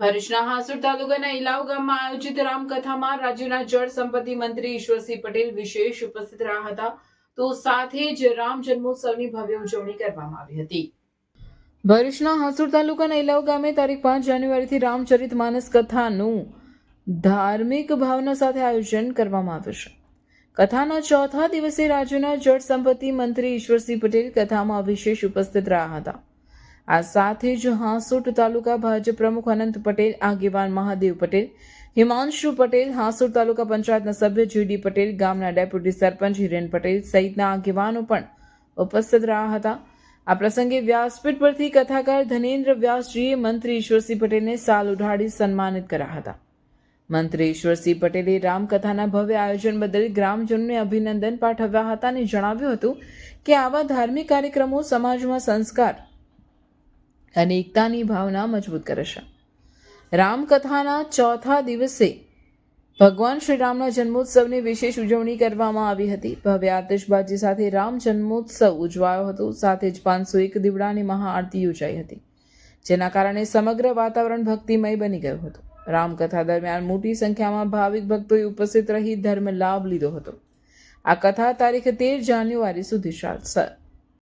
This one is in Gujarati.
ભરૂચના હાસુર તાલુકાના ઇલાવ ગામમાં આયોજિત રામકથામાં રાજ્યના જળ સંપત્તિ મંત્રી ઈશ્વરસિંહ પટેલ વિશેષ ઉપસ્થિત રહ્યા હતા. તો સાથે જ રામ જન્મોત્સવની ભવ્ય ઉજવણી કરવામાં આવી હતી. ભરૂચના હાસુર તાલુકાના ઇલાવ ગામે તારીખ પાંચ જાન્યુઆરીથી રામચરિત માનસ કથાનું ધાર્મિક ભાવના સાથે આયોજન કરવામાં આવ્યું છે. કથાના ચોથા દિવસે રાજ્યના જળ સંપત્તિ મંત્રી ઈશ્વરસિંહ પટેલ કથામાં વિશેષ ઉપસ્થિત રહ્યા હતા. આ સાથે જ હાંસોટ તાલુકા ભાજપ પ્રમુખ અનંત પટેલ, આગેવાન મહાદેવ પટેલ, હિમાંશુ પટેલ, હાંસોટ તાલુકા પંચાયતના સભ્ય જીડી પટેલ, ગામના ડેપ્યુટી સરપંચ હિરેન પટેલ સહિતના આગેવાનો પણ ઉપસ્થિત રહ્યા હતા. આ પ્રસંગે વ્યાસપીઠ પરથી કથાકાર ધનેન્દ્ર વ્યાસજીએ મંત્રી ઈશ્વરસિંહ પટેલને સાલ ઉઢાડી સન્માનિત કર્યા હતા. મંત્રી ઈશ્વરસિંહ પટેલે રામકથાના ભવ્ય આયોજન બદલ ગ્રામજનોને અભિનંદન પાઠવ્યા હતા અને જણાવ્યું હતું કે આવા ધાર્મિક કાર્યક્રમો સમાજમાં સંસ્કાર અને એકતાની ભાવના મજબૂત કરે છે. રામકથાના ચોથા દિવસે ભગવાન શ્રી રામના જન્મોત્સવની વિશેષ ઉજવણી કરવામાં આવી હતી. ભવ્ય આતિશબાજી સાથે રામ જન્મોત્સવ ઉજવાયો હતો. સાથે જ પાંચસો એક દીવડાની મહાઆરતી યોજાઈ હતી, જેના કારણે સમગ્ર વાતાવરણ ભક્તિમય બની ગયું હતું. રામકથા દરમિયાન મોટી સંખ્યામાં ભાવિક ભક્તોએ ઉપસ્થિત રહી ધર્મ લાભ લીધો હતો. આ કથા તારીખ તેર જાન્યુઆરી સુધી ચાલશે.